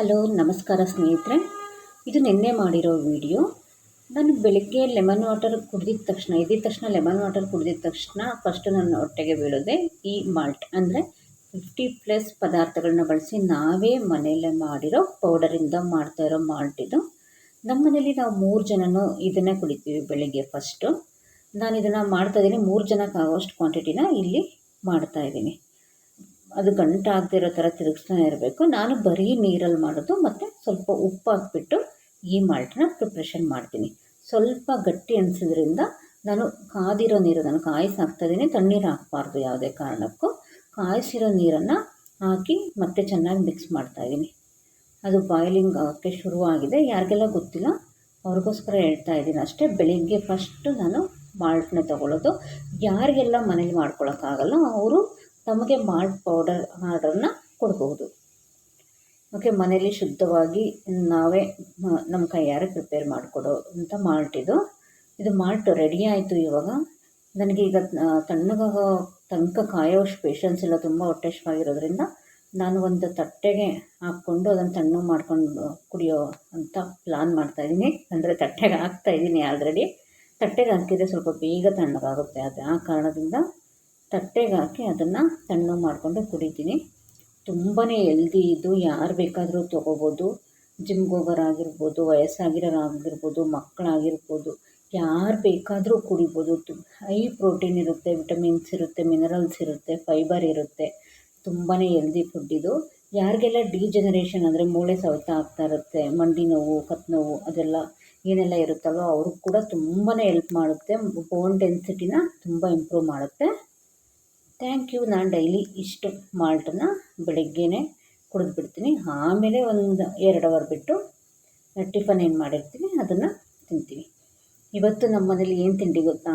Hello, ನಮಸ್ಕಾರ ಸ್ನೇಹಿತರೆ. ಇದು ನಿನ್ನೆ ಮಾಡಿರೋ ವಿಡಿಯೋ. ನಾನು ಬೆಳಗ್ಗೆ ಲೆಮನ್ ವಾಟರ್ ಕುಡಿದಿದ್ದ ತಕ್ಷಣ, ಇದ್ದಿದ್ದ ತಕ್ಷಣ ಲೆಮನ್ ವಾಟರ್ ಕುಡಿದಿದ್ದ ತಕ್ಷಣ ಫಸ್ಟ್ ನನ್ನ ಹೊಟ್ಟೆಗೆ ಬೀಳೋದೆ ಈ ಮಾಲ್ಟ್ ಅಂದರೆ ಫಿಫ್ಟಿ ಪ್ಲಸ್ ಪದಾರ್ಥಗಳನ್ನ ಬಳಸಿ ನಾವೇ ಮನೆಯಲ್ಲೇ ಮಾಡಿರೋ ಪೌಡರಿಂದ ಮಾಡ್ತಾ ಇರೋ ಮಾಲ್ಟ್ ಇದು. ನಮ್ಮ ಮನೇಲಿ ನಾವು ಮೂರು ಜನನೂ ಇದನ್ನೇ ಕುಡಿತೀವಿ ಬೆಳಿಗ್ಗೆ ಫಸ್ಟು ನಾನು ಇದನ್ನು ಮಾಡ್ತಾಯಿದ್ದೀನಿ ಮೂರು ಜನಕ್ಕೆ ಆಗೋಷ್ಟು ಕ್ವಾಂಟಿಟಿನ ಇಲ್ಲಿ ಮಾಡ್ತಾಯಿದ್ದೀನಿ ಅದು ಗಂಟಾಗದಿರೋ ಥರ ತಿರುಗಿಸ್ತಾನೆ ಇರಬೇಕು. ನಾನು ಬರೀ ನೀರಲ್ಲಿ ಮಾಡೋದು, ಮತ್ತು ಸ್ವಲ್ಪ ಉಪ್ಪು ಹಾಕ್ಬಿಟ್ಟು ಈ ಮಾಲ್ಟನ್ನ ಪ್ರಿಪ್ರೇಷನ್ ಮಾಡ್ತೀನಿ. ಸ್ವಲ್ಪ ಗಟ್ಟಿ ಅನಿಸಿದ್ರಿಂದ ನಾನು ಕಾದಿರೋ ನೀರು, ನಾನು ಕಾಯಿಸಿ ಹಾಕ್ತಾಯಿದ್ದೀನಿ ತಣ್ಣೀರು ಹಾಕಬಾರ್ದು ಯಾವುದೇ ಕಾರಣಕ್ಕೂ. ಕಾಯಿಸಿರೋ ನೀರನ್ನು ಹಾಕಿ ಮತ್ತೆ ಚೆನ್ನಾಗಿ ಮಿಕ್ಸ್ ಮಾಡ್ತಾಯಿದ್ದೀನಿ ಅದು ಬಾಯ್ಲಿಂಗ್ ಆಗೋಕ್ಕೆ ಶುರುವಾಗಿದೆ. ಯಾರಿಗೆಲ್ಲ ಗೊತ್ತಿಲ್ಲ, ಅವ್ರಿಗೋಸ್ಕರ ಹೇಳ್ತಾ ಇದ್ದೀನಿ ಅಷ್ಟೇ. ಬೆಳಿಗ್ಗೆ ಫಸ್ಟು ನಾನು ಮಾಲ್ಟನ್ನ ತಗೊಳ್ಳೋದು ಯಾರಿಗೆಲ್ಲ ಮನೇಲಿ ಮಾಡ್ಕೊಳಕ್ಕಾಗಲ್ಲ, ಅವರು ತಮಗೆ ಮಾಲ್ಟ್ ಪೌಡರ್ ಆರ್ಡರ್ನ ಕೊಡಬಹುದು ಓಕೆ ಮನೆಯಲ್ಲಿ ಶುದ್ಧವಾಗಿ ನಾವೇ ನಮ್ಮ ಕೈಯಾರೆ ಪ್ರಿಪೇರ್ ಮಾಡಿಕೊಡೋ ಅಂತ ಮಾಲ್ಟ್ ಇದು. ಇದು ಮಾಲ್ಟ್ ರೆಡಿ ಆಯಿತು ಇವಾಗ. ನನಗೆ ಈಗ ತಣ್ಣಗ ತನಕ ಕಾಯೋಷ್ಟು ಪೇಷನ್ಸ್ ಎಲ್ಲ ತುಂಬ ಹೊಟ್ಟೆಶ್ವಾಗಿರೋದ್ರಿಂದ ನಾನು ಒಂದು ತಟ್ಟೆಗೆ ಹಾಕ್ಕೊಂಡು ಅದನ್ನು ತಣ್ಣಗೆ ಮಾಡ್ಕೊಂಡು ಕುಡಿಯೋ ಅಂತ ಪ್ಲಾನ್ ಮಾಡ್ತಾಯಿದ್ದೀನಿ ಅಂದರೆ ತಟ್ಟೆಗೆ ಹಾಕ್ತಾಯಿದ್ದೀನಿ ಆಲ್ರೆಡಿ ತಟ್ಟೆಗೆ ಹಾಕಿದರೆ ಸ್ವಲ್ಪ ಬೇಗ ತಣ್ಣಗಾಗುತ್ತೆ. ಅದು ಆ ಕಾರಣದಿಂದ ತಟ್ಟೆಗೆ ಹಾಕಿ ಅದನ್ನು ತಣ್ಣಗೆ ಮಾಡಿಕೊಂಡು ಕುಡಿತೀನಿ. ತುಂಬಾ ಎಲ್ದಿ ಇದು. ಯಾರು ಬೇಕಾದರೂ ತೊಗೋಬೋದು. ಜಿಮ್ಗೆ ಹೋಗೋರಾಗಿರ್ಬೋದು, ವಯಸ್ಸಾಗಿರೋರಾಗಿರ್ಬೋದು, ಮಕ್ಕಳಾಗಿರ್ಬೋದು, ಯಾರು ಬೇಕಾದರೂ ಕುಡಿಬೋದು. ತು ಹೈ ಪ್ರೋಟೀನ್ ಇರುತ್ತೆ ವಿಟಮಿನ್ಸ್ ಇರುತ್ತೆ ಮಿನರಲ್ಸ್ ಇರುತ್ತೆ ಫೈಬರ್ ಇರುತ್ತೆ. ತುಂಬಾ ಎಲ್ದಿ ಫುಡ್ ಇದು. ಯಾರಿಗೆಲ್ಲ ಡಿಜನರೇಷನ್ ಅಂದರೆ ಮೂಳೆ ಸವೆತ ಆಗ್ತಾ ಇರುತ್ತೆ, ಮಂಡಿ ನೋವು ಕತ್ತು ನೋವು, ಅದೆಲ್ಲ ಏನೆಲ್ಲ ಇರುತ್ತಲ್ವ ಅವ್ರಿಗೆ ಕೂಡ ತುಂಬಾ ಹೆಲ್ಪ್ ಮಾಡುತ್ತೆ. ಬೋನ್ ಡೆನ್ಸಿಟಿನ ತುಂಬ ಇಂಪ್ರೂವ್ ಮಾಡುತ್ತೆ. ಥ್ಯಾಂಕ್ ಯು ನಾನು ಡೈಲಿ ಇಷ್ಟು ಮಾಲ್ಟನ್ನು ಬೆಳಗ್ಗೆನೇ ಕುಡಿದ್ಬಿಡ್ತೀನಿ ಆಮೇಲೆ ಒಂದು ಎರಡು ಅವರ್ ಬಿಟ್ಟು ಟಿಫನ್ ಏನು ಮಾಡಿರ್ತೀನಿ, ಅದನ್ನು ತಿಂತೀನಿ. ಇವತ್ತು ನಮ್ಮ ಮನೇಲಿ ಏನು ತಿಂಡಿ ಗೊತ್ತಾ?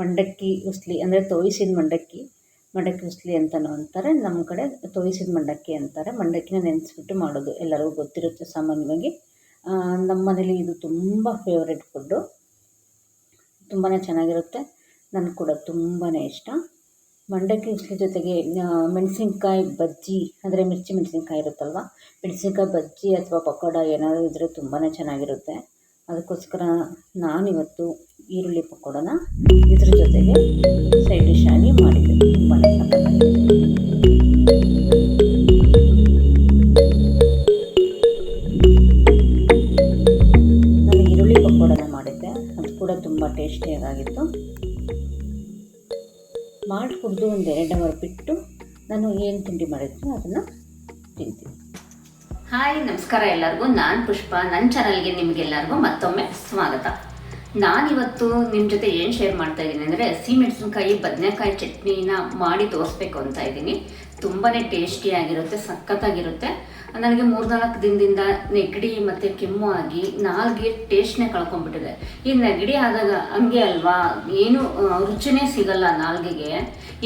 ಮಂಡಕ್ಕಿ, ಉಸ್ಲಿ ಅಂದರೆ ತೋಯಿಸಿದ ಮಂಡಕ್ಕಿ. ಮಂಡಕ್ಕಿ, ಉಸ್ಲಿ ಅಂತಲೂ ಅಂತಾರೆ. ನಮ್ಮ ಕಡೆ ತೋಯಿಸಿದ ಮಂಡಕ್ಕಿ ಅಂತಾರೆ. ಮಂಡಕ್ಕಿನ ನೆನೆಸ್ಬಿಟ್ಟು ಮಾಡೋದು ಎಲ್ಲರಿಗೂ ಗೊತ್ತಿರುತ್ತೆ ಸಾಮಾನ್ಯವಾಗಿ ನಮ್ಮ ಮನೇಲಿ ಇದು ತುಂಬ ಫೇವ್ರೆಟ್ ಫುಡ್ಡು ತುಂಬಾ ಚೆನ್ನಾಗಿರುತ್ತೆ. ನನಗೆ ಕೂಡ ತುಂಬಾ ಇಷ್ಟ. ಮಂಡಕ್ಕಿ ಜೊತೆಗೆ ಮೆಣಸಿನ್ಕಾಯಿ ಬಜ್ಜಿ, ಅಂದರೆ ಮಿರ್ಚಿ ಮೆಣಸಿನ್ಕಾಯಿ ಇರುತ್ತಲ್ವ? ಮೆಣಸಿನ್ಕಾಯಿ ಬಜ್ಜಿ ಅಥವಾ ಪಕೋಡ ಏನಾದರೂ ಇದ್ದರೆ ತುಂಬಾ ಚೆನ್ನಾಗಿರುತ್ತೆ. ಅದಕ್ಕೋಸ್ಕರ ನಾನಿವತ್ತು ಈರುಳ್ಳಿ ಪಕೋಡನ ಇದ್ರ ಜೊತೆಗೆ ಸೈಡ್ ಡಿಶ್ ಆಗಿ ಮಾಡಿದ್ದೆ. ತುಂಬಾ ಏನು ತಿಂಡಿ ಮಾಡಿರ್ತೀವಿ ಅದನ್ನು ತಿಂತೀವಿ ಹಾಯ್, ನಮಸ್ಕಾರ ಎಲ್ಲರಿಗೂ. ನಾನು ಪುಷ್ಪ. ನನ್ನ ಚಾನಲ್ಗೆ ನಿಮಗೆಲ್ಲರಿಗೂ ಮತ್ತೊಮ್ಮೆ ಸ್ವಾಗತ. ನಾನಿವತ್ತು ನಿಮ್ಮ ಜೊತೆ ಏನು ಶೇರ್ ಮಾಡ್ತಾ ಇದ್ದೀನಿ ಅಂದರೆ ಹಸಿಮೆಣಸಿನ್ಕಾಯಿ ಬದನೆಕಾಯಿ ಚಟ್ನಿನ ಮಾಡಿ ತೋರಿಸ್ಬೇಕು ಅಂತ ಇದ್ದೀನಿ. ತುಂಬಾ ಟೇಸ್ಟಿಯಾಗಿರುತ್ತೆ ಸಖತ್ತಾಗಿರುತ್ತೆ. ನನಗೆ ಮೂರ್ನಾಲ್ಕು ದಿನದಿಂದ ನೆಗಡಿ ಮತ್ತು ಕೆಮ್ಮು ಆಗಿ ನಾಲ್ಗೆ ಟೇಸ್ಟ್ನೇ ಕಳ್ಕೊಂಡ್ಬಿಟ್ಟಿದೆ. ಈ ನೆಗಡಿ ಆದಾಗ ಹಂಗೆ ಅಲ್ವಾ? ಏನು ರುಚಿನೇ ಸಿಗಲ್ಲ ನಾಲ್ಗೆಗೆ.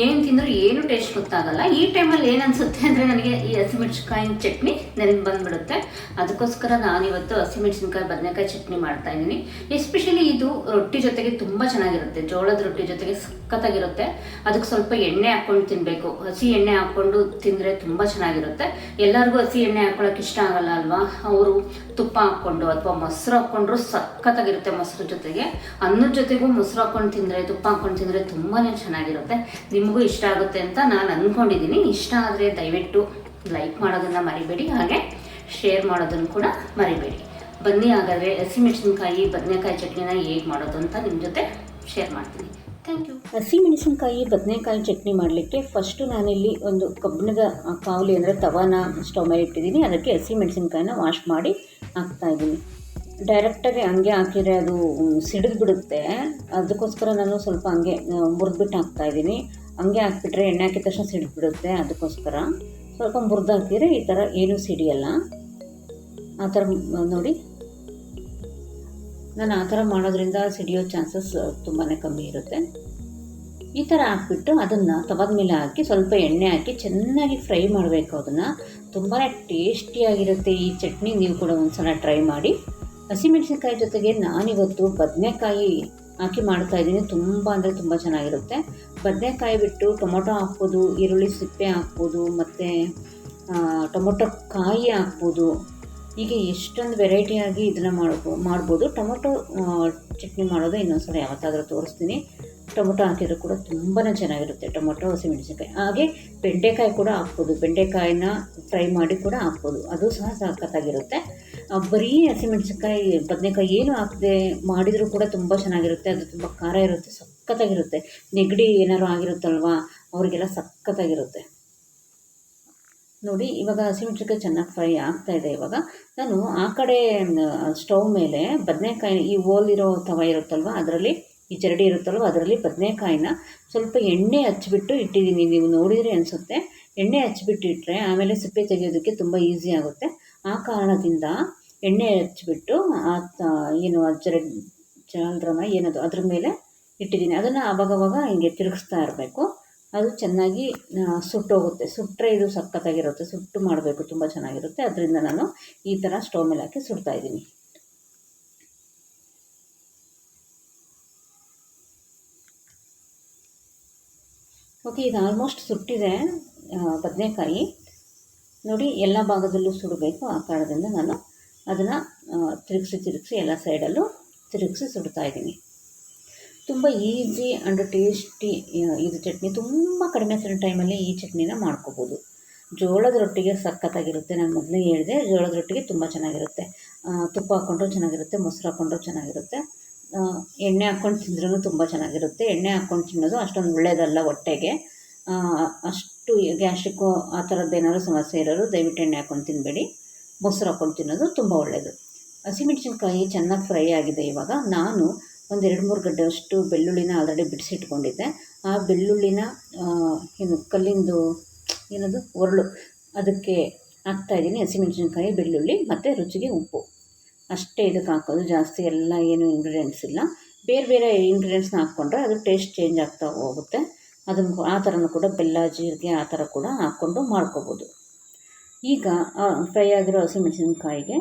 ಏನು ತಿಂದರೂ ಏನು ಟೇಸ್ಟ್ ಗೊತ್ತಾಗಲ್ಲ. ಈ ಟೈಮಲ್ಲಿ ಏನು ಅನಿಸುತ್ತೆ ಅಂದರೆ ನನಗೆ ಈ ಹಸಿಮೆಣ್ಸಿನ್ಕಾಯಿನ ಚಟ್ನಿ ನೆನಪು ಬಂದ್ಬಿಡುತ್ತೆ. ಅದಕ್ಕೋಸ್ಕರ ನಾನಿವತ್ತು ಹಸಿಮೆಣ್ಸಿನ್ಕಾಯಿ, ಬದನೆಕಾಯಿ ಚಟ್ನಿ ಮಾಡ್ತಾ ಇದ್ದೀನಿ. ಎಸ್ಪೆಷಲಿ ಇದು ರೊಟ್ಟಿ ಜೊತೆಗೆ ತುಂಬ ಚೆನ್ನಾಗಿರುತ್ತೆ. ಜೋಳದ ರೊಟ್ಟಿ ಜೊತೆಗೆ ಸಖತ್ತಾಗಿರುತ್ತೆ. ಅದಕ್ಕೆ ಸ್ವಲ್ಪ ಎಣ್ಣೆ ಹಾಕ್ಕೊಂಡು ತಿನ್ನಬೇಕು ಹಸಿ ಎಣ್ಣೆ ಹಾಕ್ಕೊಂಡು ತಿಂದರೆ ತುಂಬ ಚೆನ್ನಾಗಿರುತ್ತೆ. ಎಲ್ಲರಿಗೂ ಹಸಿ ಎಣ್ಣೆ ಹಾಕ್ಕೊಳಕ್ಕೆ ಇಷ್ಟ ಆಗಲ್ಲ ಅಲ್ವಾ? ಅವರು ತುಪ್ಪ ಹಾಕ್ಕೊಂಡು ಅಥವಾ ಮೊಸರು ಹಾಕ್ಕೊಂಡ್ರು ಸಖತ್ತಾಗಿರುತ್ತೆ ಮೊಸರು ಜೊತೆಗೆ. ಅನ್ನದ ಜೊತೆಗೂ ಮೊಸರು ಹಾಕ್ಕೊಂಡು ತಿಂದರೆ, ತುಪ್ಪ ಹಾಕ್ಕೊಂಡು ತಿಂದರೆ ತುಂಬಾ ಚೆನ್ನಾಗಿರುತ್ತೆ. ನಿಮಗೂ ಇಷ್ಟ ಆಗುತ್ತೆ ಅಂತ ನಾನು ಅಂದ್ಕೊಂಡಿದ್ದೀನಿ ಇಷ್ಟ ಆದರೆ ದಯವಿಟ್ಟು ಲೈಕ್ ಮಾಡೋದನ್ನು ಮರಿಬೇಡಿ. ಹಾಗೆ ಶೇರ್ ಮಾಡೋದನ್ನು ಕೂಡ ಮರಿಬೇಡಿ. ಬನ್ನಿ ಹಾಗಾದರೆ ಹಸಿಮೆಣಸಿನ್ಕಾಯಿ ಬದನೆಕಾಯಿ ಚಟ್ನಿನ ಹೇಗೆ ಮಾಡೋದು ಅಂತ ನಿಮ್ಮ ಜೊತೆ ಶೇರ್ ಮಾಡ್ತೀನಿ. ಥ್ಯಾಂಕ್ ಯು ಹಸಿಮೆಣಸಿನ್ಕಾಯಿ ಬದನೆಕಾಯಿ ಚಟ್ನಿ ಮಾಡಲಿಕ್ಕೆ ಫಸ್ಟು ನಾನಿಲ್ಲಿ ಒಂದು ಕಬ್ಬಿಣದ ಕಾವಲಿ ಅಂದರೆ ತವಾನ ಸ್ಟವ್ ಮೇಲೆ ಇಟ್ಟಿದ್ದೀನಿ. ಅದಕ್ಕೆ ಹಸಿಮೆಣಸಿನ್ಕಾಯಿನ ವಾಶ್ ಮಾಡಿ ಹಾಕ್ತಾಯಿದ್ದೀನಿ ಡೈರೆಕ್ಟಾಗಿ ಹಂಗೆ ಹಾಕಿದರೆ ಅದು ಸಿಡಿದು ಬಿಡುತ್ತೆ ಅದಕ್ಕೋಸ್ಕರ ನಾನು ಸ್ವಲ್ಪ ಹಂಗೆ ಮುರಿದ್ಬಿಟ್ಟು ಹಾಕ್ತಾಯಿದ್ದೀನಿ ಹಂಗೆ ಹಾಕ್ಬಿಟ್ರೆ ಎಣ್ಣೆ ಹಾಕಿದ ತಕ್ಷಣ ಸಿಡಿದು ಬಿಡುತ್ತೆ ಅದಕ್ಕೋಸ್ಕರ. ಸ್ವಲ್ಪ ಮುರಿದು ಹಾಕಿದರೆ ಈ ಥರ ಏನೂ ಸಿಡಿಯಲ್ಲ. ಆ ಥರ ನೋಡಿ. ನಾನು ಆ ಥರ ಮಾಡೋದ್ರಿಂದ ಸಿಡಿಯೋ ಚಾನ್ಸಸ್ ತುಂಬಾ ಕಮ್ಮಿ ಇರುತ್ತೆ. ಈ ಥರ ಹಾಕ್ಬಿಟ್ಟು ಅದನ್ನು ತವದ ಮೇಲೆ ಹಾಕಿ ಸ್ವಲ್ಪ ಎಣ್ಣೆ ಹಾಕಿ ಚೆನ್ನಾಗಿ ಫ್ರೈ ಮಾಡಬೇಕು ಅದನ್ನು. ತುಂಬಾ ಟೇಸ್ಟಿಯಾಗಿರುತ್ತೆ ಈ ಚಟ್ನಿ, ನೀವು ಕೂಡ ಒಂದ್ಸಲ ಟ್ರೈ ಮಾಡಿ. ಹಸಿಮೆಣಸಿನ್ಕಾಯಿ ಜೊತೆಗೆ ನಾನಿವತ್ತು ಬದನೆಕಾಯಿ ಹಾಕಿ ಮಾಡ್ತಾ ಇದ್ದೀನಿ. ತುಂಬ ಅಂದರೆ ತುಂಬ ಚೆನ್ನಾಗಿರುತ್ತೆ. ಬದನೆಕಾಯಿ ಬಿಟ್ಟು ಟೊಮೊಟೊ ಹಾಕ್ಬೋದು, ಈರುಳ್ಳಿ ಸಿಪ್ಪೆ ಹಾಕ್ಬೋದು, ಮತ್ತು ಟೊಮೊಟೊ ಕಾಯಿ ಹಾಕ್ಬೋದು. ಹೀಗೆ ಎಷ್ಟೊಂದು ವೆರೈಟಿಯಾಗಿ ಇದನ್ನು ಮಾಡ್ಬೋ ಮಾಡ್ಬೋದು. ಟೊಮೊಟೊ ಚಟ್ನಿ ಮಾಡೋದು ಇನ್ನೊಂದ್ಸಲ ಯಾವತ್ತಾದರೂ ತೋರಿಸ್ತೀನಿ. ಟೊಮೊಟೊ ಹಾಕಿದ್ರು ಕೂಡ ತುಂಬಾ ಚೆನ್ನಾಗಿರುತ್ತೆ ಟೊಮೊಟೊ, ಹಸಿಮೆಣಸಿನ್ಕಾಯಿ. ಹಾಗೆ ಬೆಂಡೆಕಾಯಿ ಕೂಡ ಹಾಕ್ಬೋದು. ಬೆಂಡೆಕಾಯಿನ ಫ್ರೈ ಮಾಡಿ ಕೂಡ ಹಾಕ್ಬೋದು. ಅದು ಸಹ ಸಖತ್ತಾಗಿರುತ್ತೆ. ಬರೀ ಹಸಿಮೆಣಸಿನ್ಕಾಯಿ, ಬದನೆಕಾಯಿ ಏನು ಹಾಕದೆ ಮಾಡಿದರೂ ಕೂಡ ತುಂಬ ಚೆನ್ನಾಗಿರುತ್ತೆ. ಅದು ತುಂಬ ಖಾರ ಇರುತ್ತೆ, ಸಖತ್ತಾಗಿರುತ್ತೆ. ನೆಗಡಿ ಏನಾದ್ರು ಆಗಿರುತ್ತಲ್ವಾ, ಅವರಿಗೆಲ್ಲ ಸಖತ್ತಾಗಿರುತ್ತೆ. ನೋಡಿ, ಇವಾಗ ಹಸಿಮೆಣಸಿನ್ಕಾಯಿ ಚೆನ್ನಾಗಿ ಫ್ರೈ ಆಗ್ತಾ ಇದೆ ಇವಾಗ. ನಾನು ಆ ಕಡೆ ಸ್ಟವ್ ಮೇಲೆ ಬದನೆಕಾಯಿ ಈ ಓಲಿರೋ ತವ ಇರುತ್ತಲ್ವ, ಅದರಲ್ಲಿ ಈ ಜರಡಿ ಇರುತ್ತಲ್ವ, ಅದರಲ್ಲಿ ಬದನೆಕಾಯಿನ ಸ್ವಲ್ಪ ಎಣ್ಣೆ ಹಚ್ಚಿಬಿಟ್ಟು ಇಟ್ಟಿದ್ದೀನಿ. ನೀವು ನೋಡಿದರೆ ಅನಿಸುತ್ತೆ, ಎಣ್ಣೆ ಹಚ್ಚಿಬಿಟ್ಟು ಇಟ್ಟರೆ ಆಮೇಲೆ ಸಿಪ್ಪೆ ತೆಗೆಯೋದಕ್ಕೆ ತುಂಬ ಈಸಿ ಆಗುತ್ತೆ. ಆ ಕಾರಣದಿಂದ ಎಣ್ಣೆ ಹಚ್ಚಿಬಿಟ್ಟು ಆ ಏನು, ಆ ಜರಡಿ ಚಾಲ್ರನ ಏನದು, ಅದ್ರ ಮೇಲೆ ಇಟ್ಟಿದ್ದೀನಿ. ಅದನ್ನು ಆವಾಗವಾಗ ಹಿಂಗೆ ತಿರುಗಿಸ್ತಾ ಇರಬೇಕು. ಅದು ಚೆನ್ನಾಗಿ ಸುಟ್ಟೋಗುತ್ತೆ. ಸುಟ್ಟರೆ ಇದು ಸಖತ್ತಾಗಿರುತ್ತೆ. ಸುಟ್ಟು ಮಾಡಬೇಕು. ತುಂಬ ಚೆನ್ನಾಗಿರುತ್ತೆ. ಅದರಿಂದ ನಾನು ಈ ಥರ ಸ್ಟವ್ ಮೇಲೆ ಹಾಕಿ ಸುಡ್ತಾ ಇದ್ದೀನಿ. ಓಕೆ, ಇದು ಆಲ್ಮೋಸ್ಟ್ ಸುಟ್ಟಿದೆ ಬದನೆಕಾಯಿ. ನೋಡಿ, ಎಲ್ಲ ಭಾಗದಲ್ಲೂ ಸುಡಬೇಕು. ಆ ಕಾರಣದಿಂದ ನಾನು ಅದನ್ನು ತಿರುಗಿಸಿ ತಿರುಗಿಸಿ ಎಲ್ಲ ಸೈಡಲ್ಲೂ ತಿರುಗಿಸಿ ಸುಡ್ತಾ ಇದ್ದೀನಿ. ತುಂಬ ಈಸಿ ಆ್ಯಂಡ್ ಟೇಸ್ಟಿ ಇದು ಚಟ್ನಿ. ತುಂಬ ಕಡಿಮೆ ಟೈಮಲ್ಲಿ ಈ ಚಟ್ನಿನ ಮಾಡ್ಕೋಬೋದು. ಜೋಳದ ರೊಟ್ಟಿಗೆ ಸಖತ್ತಾಗಿರುತ್ತೆ. ನಾನು ಮೊದಲೇ ಹೇಳಿದೆ, ಜೋಳದ ರೊಟ್ಟಿಗೆ ತುಂಬ ಚೆನ್ನಾಗಿರುತ್ತೆ. ತುಪ್ಪ ಹಾಕ್ಕೊಂಡ್ರೂ ಚೆನ್ನಾಗಿರುತ್ತೆ, ಮೊಸರು ಹಾಕ್ಕೊಂಡ್ರೂ ಚೆನ್ನಾಗಿರುತ್ತೆ. ಎಣ್ಣೆ ಹಾಕ್ಕೊಂಡು ತಿಂದ್ರೂ ತುಂಬ ಚೆನ್ನಾಗಿರುತ್ತೆ. ಎಣ್ಣೆ ಹಾಕ್ಕೊಂಡು ತಿನ್ನೋದು ಅಷ್ಟೊಂದು ಒಳ್ಳೆಯದಲ್ಲ ಹೊಟ್ಟೆಗೆ. ಅಷ್ಟು ಗ್ಯಾಸ್ಟ್ರಿಕ್ಕು ಆ ಥರದ್ದು ಏನಾದರೂ ಸಮಸ್ಯೆ ಇರೋರು ದಯವಿಟ್ಟು ಎಣ್ಣೆ ಹಾಕ್ಕೊಂಡು ತಿನ್ನಬೇಡಿ ಮೊಸರು ಹಾಕ್ಕೊಂಡು ತಿನ್ನೋದು ತುಂಬ ಒಳ್ಳೆಯದು ಹಸಿಮೆಣಸಿನ್ಕಾಯಿ ಚೆನ್ನಾಗಿ ಫ್ರೈ ಆಗಿದೆ ಇವಾಗ. ನಾನು ಒಂದು ಎರಡು ಮೂರು ಗಡ್ಡೆಯಷ್ಟು ಬೆಳ್ಳುಳ್ಳಿನ ಆಲ್ರೆಡಿ ಬಿಡಿಸಿಟ್ಕೊಂಡಿದ್ದೆ ಆ ಬೆಳ್ಳುಳ್ಳಿನ ಏನು ಕಲ್ಲಿಂದು ಏನದು, ಒರಳು, ಅದಕ್ಕೆ ಹಾಕ್ತಾಯಿದ್ದೀನಿ ಹಸಿಮೆಣಸಿನ್ಕಾಯಿ, ಬೆಳ್ಳುಳ್ಳಿ ಮತ್ತು ರುಚಿಗೆ ಉಪ್ಪು. ಅಷ್ಟೇ ಇದಕ್ಕೆ ಹಾಕೋದು, ಜಾಸ್ತಿ ಎಲ್ಲ ಏನು ಇಂಗ್ರೀಡಿಯೆಂಟ್ಸ್ ಇಲ್ಲ. ಬೇರೆ ಬೇರೆ ಇಂಗ್ರೀಡಿಯೆಂಟ್ಸ್ನ ಹಾಕ್ಕೊಂಡ್ರೆ ಅದು ಟೇಸ್ಟ್ ಚೇಂಜ್ ಆಗ್ತಾ ಹೋಗುತ್ತೆ. ಅದನ್ನು ಆ ಥರನೂ ಕೂಡ ಬೆಲ್ಲ, ಜೀರಿಗೆ ಆ ಥರ ಕೂಡ ಹಾಕ್ಕೊಂಡು ಮಾಡ್ಕೋಬೋದು. ಈಗ ಫ್ರೈ ಆಗಿರೋ ಹಸಿಮೆಣಸಿನ್ಕಾಯಿಗೆ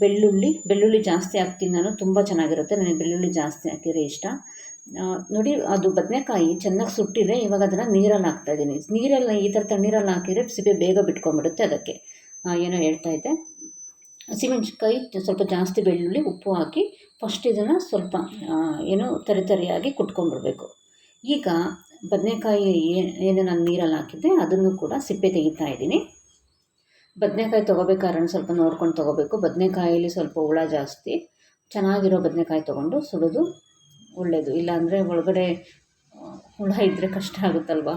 ಬೆಳ್ಳುಳ್ಳಿ ಬೆಳ್ಳುಳ್ಳಿ ಜಾಸ್ತಿ ಹಾಕ್ತೀನಿ ನಾನು, ತುಂಬ ಚೆನ್ನಾಗಿರುತ್ತೆ, ನನಗೆ ಬೆಳ್ಳುಳ್ಳಿ ಜಾಸ್ತಿ ಹಾಕಿದರೆ ಇಷ್ಟ. ನೋಡಿ, ಅದು ಬದನೆಕಾಯಿ ಚೆನ್ನಾಗಿ ಸುಟ್ಟಿದೆ ಇವಾಗ ಅದನ್ನು ನೀರಲ್ಲಿ ಹಾಕ್ತಾ ಇದ್ದೀನಿ. ನೀರಲ್ಲಿ, ಈ ಥರ ತಣ್ಣೀರಲ್ಲಿ ಹಾಕಿದರೆ ಸಿಪ್ಪೆ ಬೇಗ ಬಿಟ್ಕೊಂಡ್ಬಿಡುತ್ತೆ ಅದಕ್ಕೆ. ಏನೋ ಹೇಳ್ತಾ ಇದ್ದೆ. ಹಸಿಮೆಣ್ಸಿನ್ಕಾಯಿ, ಸ್ವಲ್ಪ ಜಾಸ್ತಿ ಬೆಳ್ಳುಳ್ಳಿ, ಉಪ್ಪು ಹಾಕಿ ಫಸ್ಟ್ ಇದನ್ನು ಸ್ವಲ್ಪ ಏನು ತರಿ ತರಿಯಾಗಿ ಕುಟ್ಕೊಂಡ್ಬಿಡ್ಬೇಕು. ಈಗ ಬದನೆಕಾಯಿ ಏನು ನಾನು ನೀರಲ್ಲಿ ಹಾಕಿದ್ದೆ, ಅದನ್ನು ಕೂಡ ಸಿಪ್ಪೆ ತೆಗಿತಾ ಇದ್ದೀನಿ. ಬದನೆಕಾಯಿ ತೊಗೋಬೇಕಾದ್ರೆ ಸ್ವಲ್ಪ ನೋಡ್ಕೊಂಡು ತೊಗೋಬೇಕು. ಬದನೆಕಾಯಲ್ಲಿ ಸ್ವಲ್ಪ ಹುಳ ಜಾಸ್ತಿ. ಚೆನ್ನಾಗಿರೋ ಬದನೆಕಾಯಿ ತೊಗೊಂಡು ಸುಡೋದು ಒಳ್ಳೆಯದು ಇಲ್ಲಾಂದರೆ ಒಳಗಡೆ ಹುಳ ಇದ್ದರೆ ಕಷ್ಟ ಆಗುತ್ತಲ್ವ?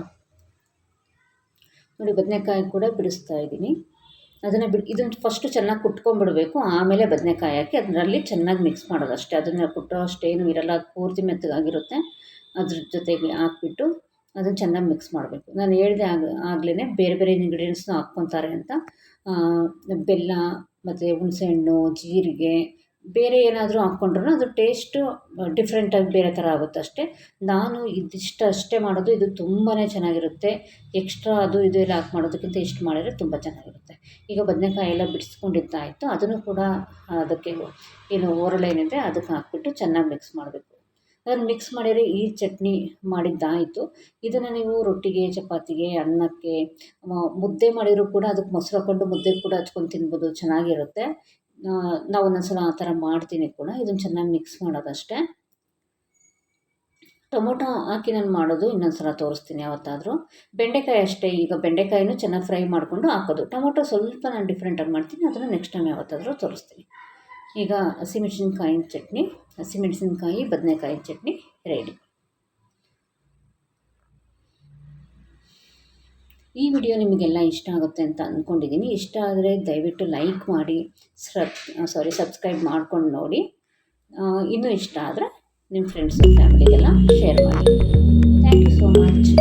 ನೋಡಿ, ಬದನೆಕಾಯಿ ಕೂಡ ಬಿಡಿಸ್ತಾ ಇದ್ದೀನಿ. ಅದನ್ನು ಬಿಡ್, ಇದನ್ನು ಫಸ್ಟು ಚೆನ್ನಾಗಿ ಕುಟ್ಕೊಂಡ್ಬಿಡಬೇಕು. ಆಮೇಲೆ ಬದನೆಕಾಯಿ ಹಾಕಿ ಅದರಲ್ಲಿ ಚೆನ್ನಾಗಿ ಮಿಕ್ಸ್ ಮಾಡೋದು ಅಷ್ಟೇ ಅದನ್ನು ಕುಟ್ಟೋ ಅಷ್ಟೇನು ಇರಲ್ಲ. ಪೂರ್ತಿ ಮೆತ್ತಗಾಗಿರುತ್ತೆ. ಅದ್ರ ಜೊತೆಗೆ ಹಾಕ್ಬಿಟ್ಟು ಅದನ್ನು ಚೆನ್ನಾಗಿ ಮಿಕ್ಸ್ ಮಾಡಬೇಕು. ನಾನು ಹೇಳಿದೆ ಆಗ ಆಗಲೇ ಬೇರೆ ಬೇರೆ ಇಂಗ್ರೀಡಿಯೆಂಟ್ಸ್ನ ಹಾಕ್ಕೊತಾರೆ ಅಂತ. ಬೆಲ್ಲ, ಮತ್ತು ಹುಣಸೆಹಣ್ಣು ಜೀರಿಗೆ, ಬೇರೆ ಏನಾದರೂ ಹಾಕ್ಕೊಂಡ್ರೂ ಅದು ಟೇಸ್ಟು ಡಿಫ್ರೆಂಟಾಗಿ ಬೇರೆ ಥರ ಆಗುತ್ತೆ ಅಷ್ಟೇ. ನಾನು ಇದಿಷ್ಟು ಅಷ್ಟೇ ಮಾಡೋದು, ಇದು ತುಂಬಾ ಚೆನ್ನಾಗಿರುತ್ತೆ. ಎಕ್ಸ್ಟ್ರಾ ಅದು ಇದು ಎಲ್ಲ ಹಾಕಿ ಮಾಡೋದಕ್ಕಿಂತ ಇಷ್ಟು ಮಾಡಿದರೆ ತುಂಬ ಚೆನ್ನಾಗಿರುತ್ತೆ. ಈಗ ಬದನೆಕಾಯಿ ಎಲ್ಲ ಬಿಡಿಸ್ಕೊಂಡಿದ್ದಾಯಿತು, ಅದನ್ನು ಕೂಡ ಅದಕ್ಕೆ ಏನು ಓರಳೇನಿದೆ ಅದಕ್ಕೆ ಹಾಕ್ಬಿಟ್ಟು ಚೆನ್ನಾಗಿ ಮಿಕ್ಸ್ ಮಾಡಬೇಕು. ಅದನ್ನು ಮಿಕ್ಸ್ ಮಾಡಿದರೆ ಈ ಚಟ್ನಿ ಮಾಡಿದ್ದಾಯಿತು ಇದನ್ನು ನೀವು ರೊಟ್ಟಿಗೆ, ಚಪಾತಿಗೆ, ಅನ್ನಕ್ಕೆ ಮುದ್ದೆ ಮಾಡಿದರೂ ಕೂಡ ಅದಕ್ಕೆ ಮೊಸರು ಹಾಕ್ಕೊಂಡು ಮುದ್ದೆ ಕೂಡ ಹಚ್ಕೊಂಡು ತಿನ್ಬೋದು, ಚೆನ್ನಾಗಿರುತ್ತೆ. ನಾವು ನಾವು ಒಂದೊಂದ್ಸಲ ಆ ಥರ ಮಾಡ್ತೀನಿ ಕೂಡ, ಇದನ್ನು ಚೆನ್ನಾಗಿ ಮಿಕ್ಸ್ ಮಾಡೋದಷ್ಟೇ. ಟೊಮೊಟೊ ಹಾಕಿ ನಾನು ಮಾಡೋದು ಇನ್ನೊಂದು ಸಲ ತೋರಿಸ್ತೀನಿ ಯಾವತ್ತಾದರೂ. ಬೆಂಡೆಕಾಯಿ ಅಷ್ಟೇ, ಈಗ ಬೆಂಡೆಕಾಯಿನೂ ಚೆನ್ನಾಗಿ ಫ್ರೈ ಮಾಡಿಕೊಂಡು ಹಾಕೋದು. ಟೊಮೊಟೊ ಸ್ವಲ್ಪ ನಾನು ಡಿಫ್ರೆಂಟಾಗಿ ಮಾಡ್ತೀನಿ, ಅದನ್ನು ನೆಕ್ಸ್ಟ್ ಟೈಮ್ ಯಾವತ್ತಾದರೂ ತೋರಿಸ್ತೀನಿ. ಈಗ ಹಸಿಮೆಣ್ಸಿನ್ಕಾಯಿನ ಚಟ್ನಿ ಹಸಿಮೆಣಸಿನ್ಕಾಯಿ ಬದನೆಕಾಯಿ ಚಟ್ನಿ ರೆಡಿ ಈ ವಿಡಿಯೋ ನಿಮಗೆಲ್ಲ ಇಷ್ಟ ಆಗುತ್ತೆ ಅಂತ ಅಂದ್ಕೊಂಡಿದ್ದೀನಿ ಇಷ್ಟ ಆದರೆ ದಯವಿಟ್ಟು ಲೈಕ್ ಮಾಡಿ ಸಬ್ ಸಾರಿ ಸಬ್ಸ್ಕ್ರೈಬ್ ಮಾಡ್ಕೊಂಡು ನೋಡಿ. ಇನ್ನೂ ಇಷ್ಟ ಆದರೆ ನಿಮ್ಮ ಫ್ರೆಂಡ್ಸು ಫ್ಯಾಮಿಲಿಗೆಲ್ಲ ಶೇರ್ ಮಾಡಿ. Thank you so much